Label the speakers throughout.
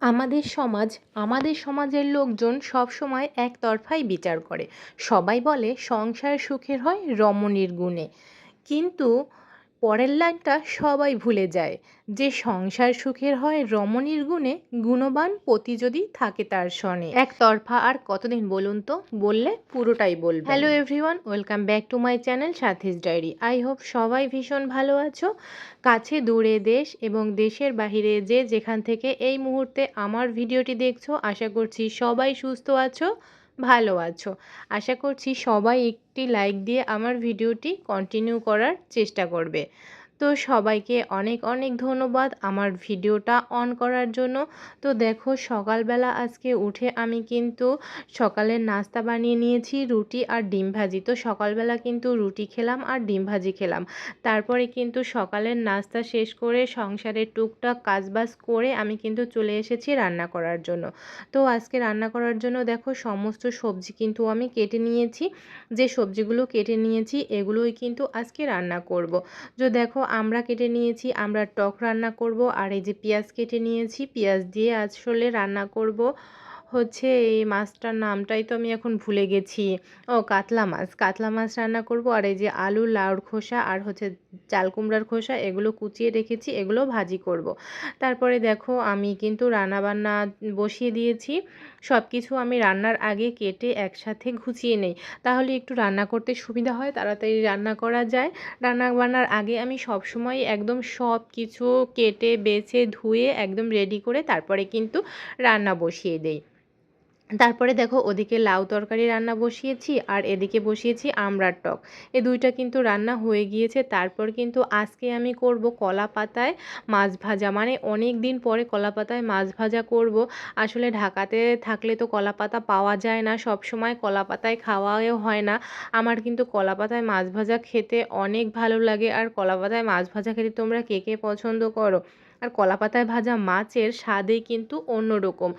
Speaker 1: আমাদের সমাজ, আমাদের সমাজের লোকজন সবসময় একতরফাই বিচার করে। সবাই বলে, সংসার সুখের হয় রমণীর গুণে। কিন্তু পরের লাইনটা সবাই ভুলে যায়। যে সংসার সুখের হয় রমণীর গুণে গুণবান পতি যদি থাকে তার সনে একতরফা আর কতদিন বলুন তো? বললে পুরোটাই বলব hello everyone welcome back to my channel Sathi's diary I hope সবাই ভীষণ ভালো আছো। কাছে দূরে দেশ এবং দেশের বাহিরে যে যেখান থেকে এই মুহূর্তে আমার ভিডিওটি দেখছ, আশা করছি সবাই সুস্থ আছো। ভালো আছো। আশা করছি সবাই একটি লাইক দিয়ে আমার ভিডিওটি কন্টিনিউ করার চেষ্টা করবে। তো সবাইকে অনেক অনেক ধন্যবাদ আমার ভিডিওটা অন করার জন্য। তো দেখো সকালবেলা আজকে উঠে আমি কিন্তু সকালের নাস্তা বানিয়ে নিয়েছি, রুটি আর ডিম ভাজি। তো সকালবেলা কিন্তু রুটি খেলাম আর ডিম ভাজি খেলাম। তারপরে কিন্তু সকালের নাস্তা শেষ করে সংসারের টুকটাক কাজবাজ করে আমি কিন্তু চলে এসেছি রান্না করার জন্য। তো আজকে রান্না করার জন্য দেখো সমস্ত সবজি কিন্তু আমি কেটে নিয়েছি। যে সবজিগুলো কেটে নিয়েছি এগুলোই কিন্তু আজকে রান্না করব। তো দেখো আমরা কেটে নিয়েছি, আমরা টক রান্না করব, আর এই যে পেঁয়াজ কেটে নিয়েছি, পেঁয়াজ দিয়ে আসলে রান্না করব। হচ্ছে এই মাছটার নামটাই তো আমি এখন ভুলে গেছি। ও, কাতলা মাছ। কাতলা মাছ রান্না করব আর এই যে আলু, লাউর খোসা আর হচ্ছে চাল কুমড়ার খোসা, এগুলো কুচিয়ে রেখেছি, এগুলো ভাজি করব। তারপরে দেখো আমি কিন্তু রান্নাবান্না বসিয়ে দিয়েছি। সব কিছু আমি রান্নার আগে কেটে একসাথে ঘুচিয়ে নেই। তাহলে একটু রান্না করতে সুবিধা হয়, তাড়াতাড়ি রান্না করা যায়। রান্না বান্নার আগে আমি সব সময় একদম সব কিছু কেটে, বেছে, ধুয়ে একদম রেডি করে তারপরে কিন্তু রান্না বসিয়ে দেই। তারপরে দেখো ওদিকে লাউ তরকারি রান্না বসিয়েছি আর এদিকে বসিয়েছি আমড়ার টক। এ দুইটা কিন্তু রান্না হয়ে গিয়েছে। তারপর কিন্তু আজকে আমি করব কলা পাতায় মাছ ভাজা। মানে অনেক দিন পরে কলা পাতায় মাছ ভাজা করব। আসলে ঢাকাতে থাকলে তো কলা পাতা পাওয়া যায় না। সব সময় কলা পাতায় খাওয়াও হয় না। আমার কিন্তু কলা পাতায় মাছ ভাজা খেতে অনেক ভালো লাগে। আর কলা পাতায় মাছ ভাজা খেতে তোমরা কে কে পছন্দ করো? আর কলা পাতায় ভাজা মাছের স্বাদই কিন্তু অন্যরকম।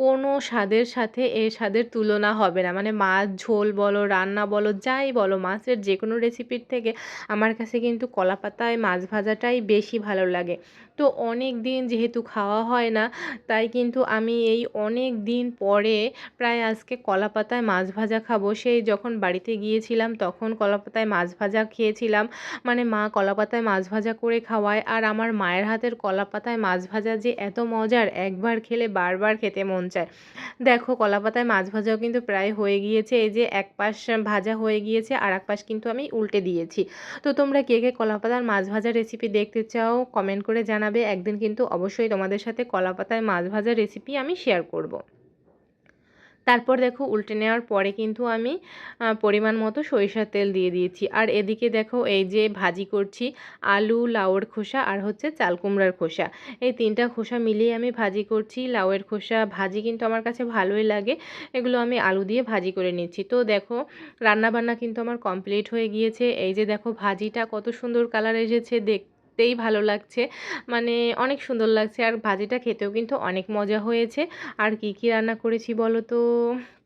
Speaker 1: কোনো স্বাদের সাথে এ স্বাদের তুলনা হবে না। মানে মাছ, ঝোল বলো, রান্না বলো, যাই বলো, মাছের যে কোনো রেসিপির থেকে আমার কাছে কিন্তু কলা পাতায় মাছ ভাজাটাই বেশি ভালো লাগে। তো অনেক দিন যেহেতু খাওয়া হয় না, তাই কিন্তু আমি এই অনেক দিন পরে প্রায় আজকে কলা পাতায় মাছ ভাজা খাব। সেই যখন বাড়িতে গিয়েছিলাম তখন কলা পাতায় মাছ ভাজা খেয়েছিলাম। মানে মা কলা পাতায় মাছ ভাজা করে খাওয়ায় আর আমার মায়ের হাতের কলা পাতায় মাছ ভাজা যে এত মজার, একবার খেলে বারবার খেতে মন চায়। দেখো কলা পাতায় মাছ ভাজাও কিন্তু প্রায় হয়ে গিয়েছে, এই যে এক পাশ ভাজা হয়ে গিয়েছে আর এক পাশ কিন্তু আমি উল্টে দিয়েছি। তো তোমরা কে কে কলা পাতার মাছ ভাজা রেসিপি দেখতে চাও কমেন্ট করে জানাবে। একদিন কিন্তু অবশ্যই তোমাদের সাথে কলা পাতায় মাছ ভাজা রেসিপি আমি শেয়ার করব। তারপর দেখো উল্টে নেওয়ার পরে কিন্তু আমি পরিমাণ মতো সরিষার তেল দিয়ে দিয়েছি। আর এদিকে দেখো এই যে ভাজি করছি আলু, লাউয়ের খোসা আর হচ্ছে চাল কুমড়ার খোসা। এই তিনটা খোসা মিলিয়ে আমি ভাজি করছি। লাউয়ের খোসা ভাজি কিন্তু আমার কাছে ভালোই লাগে। এগুলো আমি আলু দিয়ে ভাজি করে নিচ্ছি। তো দেখো রান্নাবান্না কিন্তু আমার কমপ্লিট হয়ে গিয়েছে। এই যে দেখো ভাজিটা কত সুন্দর কালার এসেছে দেখ দেখতেই ভালো লাগছে। মানে অনেক সুন্দর লাগছে। আর ভাজিটা খেতেও কিন্তু অনেক মজা হয়েছে। আর কি কি রান্না করেছি বলো তো?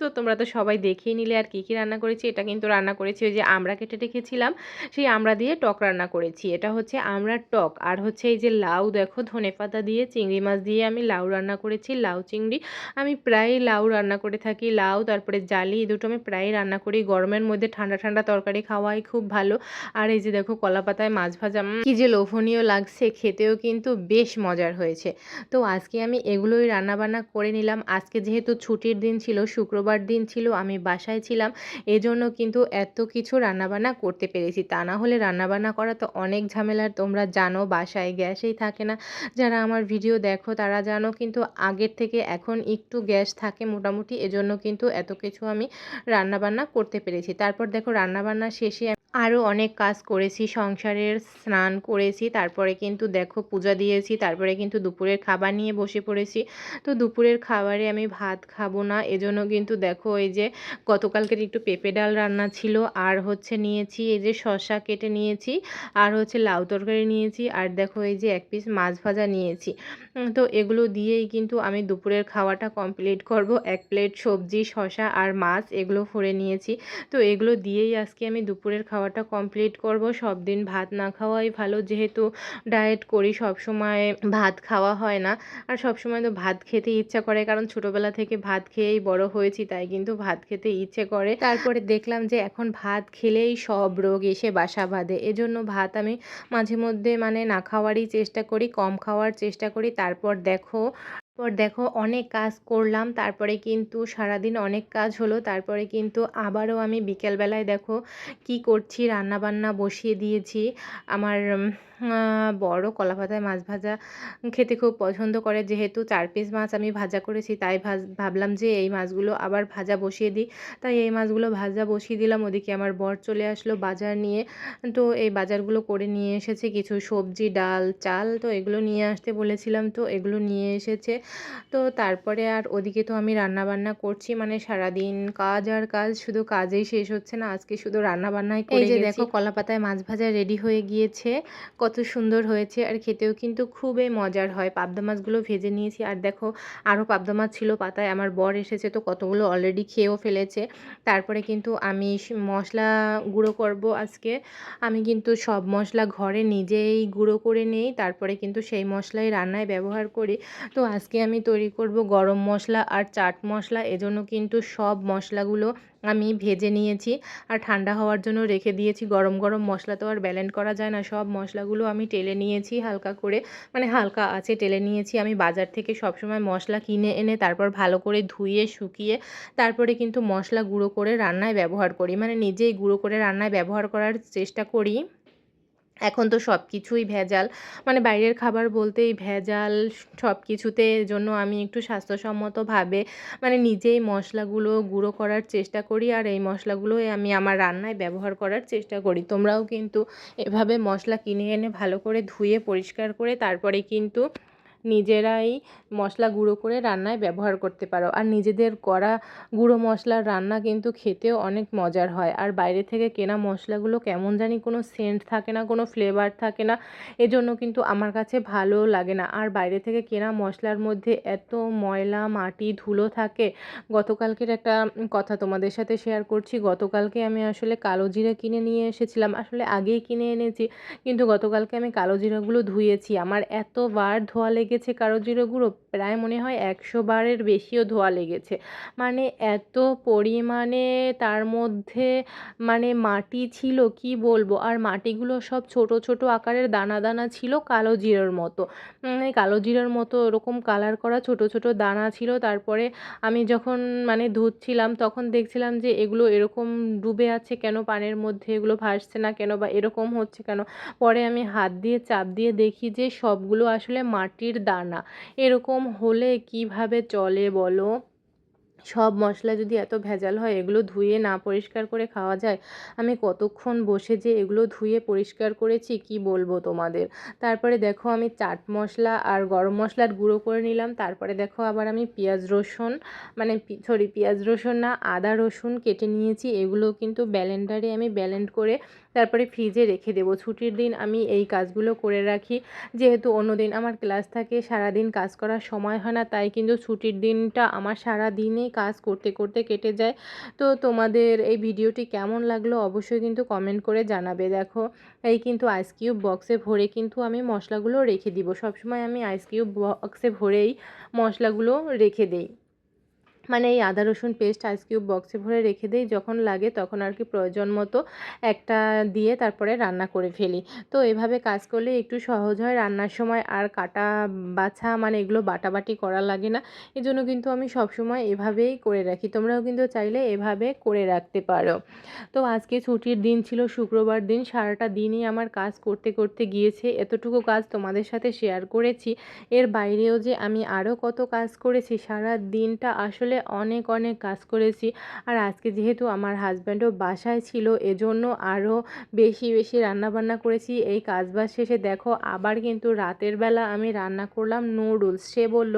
Speaker 1: তো তোমরা তো সবাই দেখিয়ে নিলে আর কি কি রান্না করেছি। এটা কিন্তু রান্না করেছি ওই যে আমরা কেটে রেখেছিলাম। সেই আমরা দিয়ে টক রান্না করেছি। এটা হচ্ছে আমরার টক। আর হচ্ছে এই যে লাউ, দেখো ধনে পাতা দিয়ে, চিংড়ি মাছ দিয়ে আমি লাউ রান্না করেছি। লাউ, চিংড়ি। আমি প্রায় লাউ রান্না করে থাকি। লাউ, তারপরে জালি, এই দুটো আমি প্রায় রান্না করি। গরমের মধ্যে ঠান্ডা ঠান্ডা তরকারি খাওয়াই খুব ভালো। আর এই যে দেখো কলা পাতায় মাছ ভাজা কি যে লোভনীয় লাগছে, খেতেও কিন্তু বেশ মজার হয়েছে। তো আজকে আমি এগুলোই রান্নাবান্না করে নিলাম। আজকে যেহেতু ছুটির দিন ছিল, শুক্রবার দিন ছিল, আমি বাসায় ছিলাম, এজন্য কিন্তু এত কিছু রান্নাবান্না করতে পেরেছি। তা না হলে রান্নাবান্না করা তো অনেক ঝামেলার, তোমরা জানো বাসায় গ্যাসেই থাকে না। যারা আমার ভিডিও দেখো, তারা জানো কিন্তু আগের থেকে এখন একটু গ্যাস থাকে মোটামুটি, এজন্য কিন্তু এত কিছু আমি রান্নাবান্না করতে পেরেছি। তারপর দেখো, রান্নাবান্না শেষে আরও অনেক কাজ করেছি, সংসারের স্নান করেছি। তারপরে কিন্তু দেখো পূজা দিয়েছি, তারপরে কিন্তু দুপুরের খাবার নিয়ে বসে পড়েছি। তো দুপুরের খাবারে আমি ভাত খাব না, এজন্য কিন্তু দেখো এই যে গতকালকের একটু পেঁপে ডাল রান্না ছিল, আর হচ্ছে নিয়েছি এই যে শশা কেটে নিয়েছি, আর হচ্ছে লাউ তরকারি নিয়েছি, আর দেখো এই যে এক পিস মাছ ভাজা নিয়েছি। তো এগুলো দিয়েই কিন্তু আমি দুপুরের খাওয়াটা কমপ্লিট করব। এক প্লেট সবজি শশা আর মাছ এগুলো ভরে নিয়েছি। তো এগুলো দিয়েই আজকে আমি দুপুরের খাওয়াটা কমপ্লিট করব। সব দিন ভাত না খাওয়াই ভালো, যেহেতু যেহেতু ডায়েট করি সব সময় ভাত খাওয়া হয় না। আর সব সময় তো ভাত খেতে ইচ্ছা করে, কারণ ছোটোবেলা থেকে ভাত খেয়েই বড় হয়েছি, তাই কিন্তু ভাত খেতে ইচ্ছে করে। তারপরে দেখলাম যে এখন ভাত খেলেই সব রোগ এসে বাসা বাঁধে। এজন্য ভাত আমি মাঝে মধ্যে মানে না খাওয়ারই চেষ্টা করি, কম খাওয়ার চেষ্টা করি। তারপর দেখো তারপর দেখো অনেক কাজ করলাম, তারপরে কিন্তু সারাদিন অনেক কাজ হলো। তারপরে কিন্তু আবারও আমি বিকেলবেলায় দেখো কি করছি রান্না বান্না বসিয়ে দিয়েছি। আমার বড় কলা পাতায় মাছ ভাজা খেতে খুব পছন্দ করে। যেহেতু চার পিস মাছ আমি ভাজা করেছি তাই ভাজ ভাবলাম যে এই মাছগুলো আবার ভাজা বসিয়ে দিই। তাই এই মাছগুলো ভাজা বসিয়ে দিলাম ওদিকে আমার বর চলে আসলো বাজার নিয়ে। তো এই বাজারগুলো করে নিয়ে এসেছে কিছু সবজি ডাল চাল তো এগুলো নিয়ে আসতে বলেছিলাম তো এগুলো নিয়ে এসেছে। তো তারপরে আর ওদিকে তো আমি রান্না বান্না করছি মানে সারাদিন কাজ আর কাজ শুধু কাজেই শেষ হচ্ছে না আজকে শুধু রান্না বান্নাই করে যে দেখো কলা পাতায় মাছ ভাজা রেডি হয়ে গিয়েছে কত সুন্দর হয়েছে আর খেতেও কিন্তু খুবই মজার হয়। পাবদা মাছগুলো ভেজে নিয়েছি আর দেখো আরও পাবদা মাছ ছিল পাতায়, আমার বর এসেছে তো কতগুলো অলরেডি খেয়েও ফেলেছে। তারপরে কিন্তু আমি মশলা গুঁড়ো করব আজকে। আমি কিন্তু সব মশলা ঘরে নিজেই গুঁড়ো করে নেই, তারপরে কিন্তু সেই মশলাই রান্নায় ব্যবহার করি। তো আজকে আমি তৈরি করব গরম মশলা আর চাট মশলা, এজন্য কিন্তু সব মশলাগুলো আমি ভেজে নিয়েছি আর ঠান্ডা হওয়ার জন্য রেখে দিয়েছি। গরম গরম মশলা তো আর ব্যালেন্ড করা যায় না। সব মশলাগুলো আমি টেলে নিয়েছি হালকা করে। মানে হালকা আছে, টেলে নিয়েছি। আমি বাজার থেকে সবসময় মশলা কিনে এনে তারপর ভালো করে ধুয়ে, শুকিয়ে তারপরে কিন্তু মশলা গুঁড়ো করে রান্নায় ব্যবহার করি। মানে নিজেই গুঁড়ো করে রান্নায় ব্যবহার করার চেষ্টা করি। এখন তো সব কিছুই ভেজাল। মানে বাইরের খাবার বলতেই ভেজাল সব কিছুতে জন্য আমি একটু স্বাস্থ্যসম্মতভাবে মানে নিজেই মশলাগুলো গুঁড়ো করার চেষ্টা করি আর এই মশলাগুলোই আমি আমার রান্নায় ব্যবহার করার চেষ্টা করি। তোমরাও কিন্তু এভাবে মশলা কিনে এনে ভালো করে ধুয়ে পরিষ্কার করে তারপরে কিন্তু নিজেরাই মশলা গুঁড়ো করে রান্নায় ব্যবহার করতে পারো। আর নিজেদের করা গুঁড়ো মশলার রান্না কিন্তু খেতেও অনেক মজার হয়। আর বাইরে থেকে কেনা মশলাগুলো কেমন জানি কোনো সেন্ট থাকে না, কোনো ফ্লেভার থাকে না। এজন্য কিন্তু আমার কাছে ভালো লাগে না। আর বাইরে থেকে কেনা মশলার মধ্যে এত ময়লা, মাটি, ধুলো থাকে। গতকালকের একটা কথা তোমাদের সাথে শেয়ার করছি। গতকালকে আমি আসলে কালো জিরা কিনে নিয়ে এসেছিলাম। আসলে আগেই কিনে এনেছি। কিন্তু গতকালকে আমি কালো জিরাগুলো ধুয়েছি। আমার এতবার ধোয়া লেগেছে কালো জিরো গুঁড়ো প্রায় মনে হয় একশো বারের বেশিও ধোয়া লেগেছে। মানে এত পরিমাণে তার মধ্যে মানে মাটি ছিল, কি বলব? আর মাটিগুলো সব ছোট ছোট আকারের দানা দানা ছিল কালো জিরার মতো। মানে কালো জিরার মতো ওরকম কালার করা ছোট ছোট দানা ছিল। তারপরে আমি যখন মানে ধুচ্ছিলাম, তখন দেখছিলাম যে এগুলো এরকম ডুবে আছে কেন? পানের মধ্যে এগুলো ভাসছে না কেন? বা এরকম হচ্ছে কেন? পরে আমি হাত দিয়ে চাপ দিয়ে দেখি যে সবগুলো আসলে মাটির দানা। এরকম হলে কীভাবে চলে বলো? সব মশলা যদি এত ভেজাল হয়, এগুলো ধুয়ে না পরিষ্কার করে খাওয়া যায়? আমি কতক্ষণ বসে যে এগুলো ধুয়ে পরিষ্কার করেছি, কি বলব তোমাদের? তারপরে দেখো আমি চাট মশলা আর গরম মশলার গুঁড়ো করে নিলাম। তারপরে দেখো আবার আমি পেঁয়াজ রসুন মানে সরি পেঁয়াজ রসুন না, আদা রসুন কেটে নিয়েছি। এগুলো কিন্তু ব্যালেন্ডারে আমি ব্যালেন্ড করে তারপরে ফ্রিজে রেখে দেবো। ছুটির দিন আমি এই কাজগুলো করে রাখি। যেহেতু অন্য দিন আমার ক্লাস থাকে, সারাদিন কাজ করার সময় হয় না, তাই কিন্তু ছুটির দিনটা আমার সারা দিনে কাজ করতে করতে কেটে যায়। তো তোমাদের এই ভিডিওটি কেমন লাগল অবশ্যই কিন্তু কমেন্ট করে জানাবে। দেখো, এই কিন্তু আইস কিউব বক্সে ভরে কিন্তু আমি মশলাগুলো রেখে দিব। সবসময় আমি আইস কিউব বক্সে ভরেই মশলাগুলো রেখে দিই। মানে এই আদা, রসুন পেস্ট আইস কিউব বক্সে ভরে রেখে দিই, যখন লাগে তখন আর কি প্রয়োজন মতো একটা দিয়ে তারপরে রান্না করে ফেলি। তো এভাবে কাজ করলে একটু সহজ হয় রান্নার সময়, আর কাটা বাছা মানে এগুলো বাটাবাটি করা লাগে না। এজন্য কিন্তু আমি সবসময় এভাবেই করে রাখি। তোমরাও কিন্তু চাইলে এভাবে করে রাখতে পারো। তো আজকে ছুটির দিন ছিল, শুক্রবার দিন, সারাটা দিনই আমার কাজ করতে করতে গিয়েছে। এতটুকু কাজ তোমাদের সাথে শেয়ার করেছি। এর বাইরেও যে আমি আরও কত কাজ করেছি, সারা দিনটা আসলে আসলে অনেক অনেক কাজ করেছি। আর আজকে যেহেতু আমার হাজব্যান্ডও বাসায় ছিল, এজন্য আরও বেশি বেশি রান্নাবান্না করেছি। এই কাজ বাজ শেষে দেখো, আবার কিন্তু রাতের বেলা আমি রান্না করলাম নুডলস সে বলল,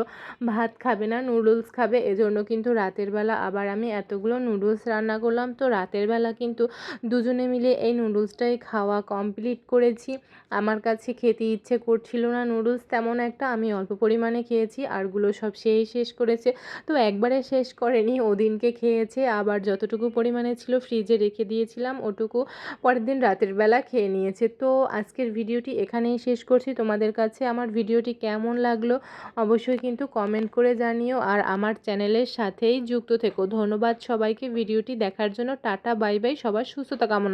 Speaker 1: ভাত খাবে না নুডলস খাবে। এজন্য কিন্তু রাতের বেলা আবার আমি এতগুলো নুডলস রান্না করলাম। তো রাতের বেলা কিন্তু দুজনে মিলে এই নুডলসটাই খাওয়া কমপ্লিট করেছি। আমার কাছে খেতে ইচ্ছে করছিল না নুডলস তেমন একটা আমি অল্প পরিমাণে খেয়েছি আরগুলো সব সেই শেষ করেছে। তো একবারে শেষ করেনি। ওদিনকে খেয়েছে, আবার যতটুকু পরিমাণে ছিল ফ্রিজে রেখে দিয়েছিলাম, ওটুকু পরের দিন রাতের বেলা খেয়ে নিয়েছে। তো আজকের ভিডিওটি এখানেই শেষ করছি। তোমাদের কাছে আমার ভিডিওটি কেমন লাগল অবশ্যই কিন্তু কমেন্ট করে জানিও। আর আমার চ্যানেলের সাথেই যুক্ত থেকো। ধন্যবাদ সবাইকে। ভিডিওটি দেখার জন্য টাটা, বাই বাই। সবার সুস্থতা কামনা